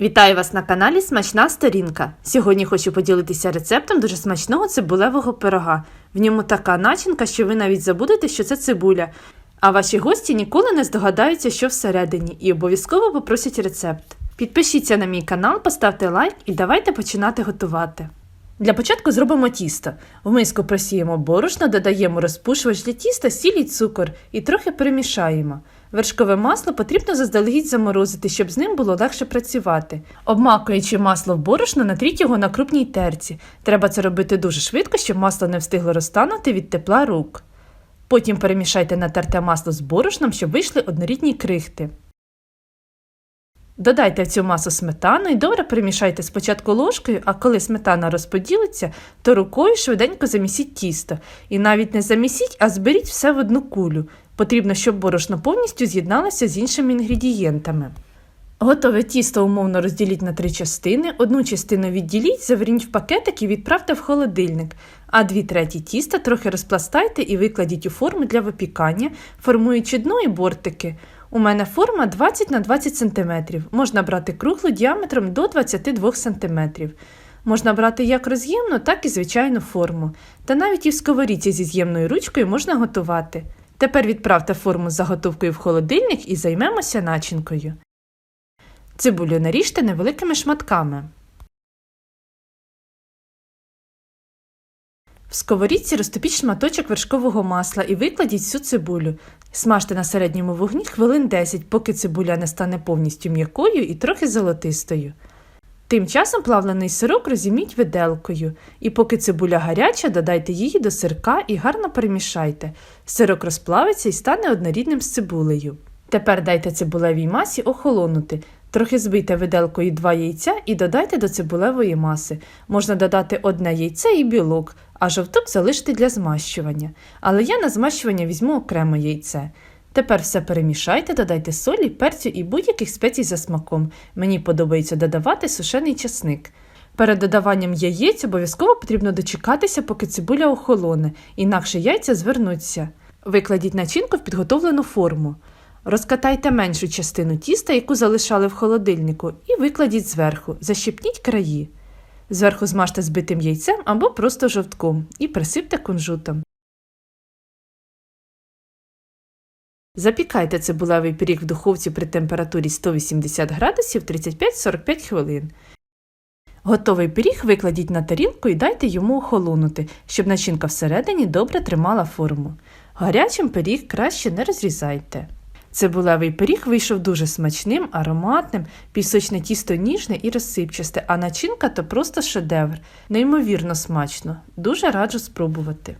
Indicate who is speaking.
Speaker 1: Вітаю вас на каналі Смачна Сторінка. Сьогодні хочу поділитися рецептом дуже смачного цибулевого пирога. В ньому така начинка, що ви навіть забудете, що це цибуля. А ваші гості ніколи не здогадаються, що всередині, і обов'язково попросять рецепт. Підпишіться на мій канал, поставте лайк і давайте починати готувати. Для початку зробимо тісто. В миску просіємо борошно, додаємо розпушувач для тіста, сіль і цукор і трохи перемішаємо. Вершкове масло потрібно заздалегідь заморозити, щоб з ним було легше працювати. Обмакуючи масло в борошно, натріть його на крупній терці. Треба це робити дуже швидко, щоб масло не встигло розтанути від тепла рук. Потім перемішайте натерте масло з борошном, щоб вийшли однорідні крихти. Додайте в цю масу сметану і добре перемішайте спочатку ложкою, а коли сметана розподілиться, то рукою швиденько замісіть тісто. І навіть не замісіть, а зберіть все в одну кулю. Потрібно, щоб борошно повністю з'єдналося з іншими інгредієнтами. Готове тісто умовно розділіть на три частини. Одну частину відділіть, заверніть в пакетик і відправте в холодильник, а дві треті тіста трохи розпластайте і викладіть у форму для випікання, формуючи дно і бортики. У мене форма 20 на 20 см. Можна брати круглу діаметром до 22 см. Можна брати як роз'ємну, так і звичайну форму. Та навіть і в сковорідці зі з'ємною ручкою можна готувати. Тепер відправте форму з заготовкою в холодильник і займемося начинкою. Цибулю наріжте невеликими шматками. В сковорідці розтопіть шматочок вершкового масла і викладіть всю цибулю. Смажте на середньому вогні хвилин 10, поки цибуля не стане повністю м'якою і трохи золотистою. Тим часом плавлений сирок розіміть виделкою, і поки цибуля гаряча, додайте її до сирка і гарно перемішайте. Сирок розплавиться і стане однорідним з цибулею. Тепер дайте цибулевій масі охолонути. Трохи збийте виделкою два яйця і додайте до цибулевої маси. Можна додати одне яйце і білок, а жовток залишити для змащування. Але я на змащування візьму окремо яйце. Тепер все перемішайте, додайте солі, перцю і будь-яких спецій за смаком. Мені подобається додавати сушений часник. Перед додаванням яєць обов'язково потрібно дочекатися, поки цибуля охолоне, інакше яйця звернуться. Викладіть начинку в підготовлену форму. Розкатайте меншу частину тіста, яку залишали в холодильнику, і викладіть зверху, защипніть краї. Зверху змажте збитим яйцем або просто жовтком і присипте кунжутом. Запікайте цибулевий пиріг в духовці при температурі 180 градусів 35-45 хвилин. Готовий пиріг викладіть на тарілку і дайте йому охолонути, щоб начинка всередині добре тримала форму. Гарячим пиріг краще не розрізайте. Цибулевий пиріг вийшов дуже смачним, ароматним, пісочне тісто ніжне і розсипчасте, а начинка то просто шедевр, неймовірно смачно. Дуже раджу спробувати.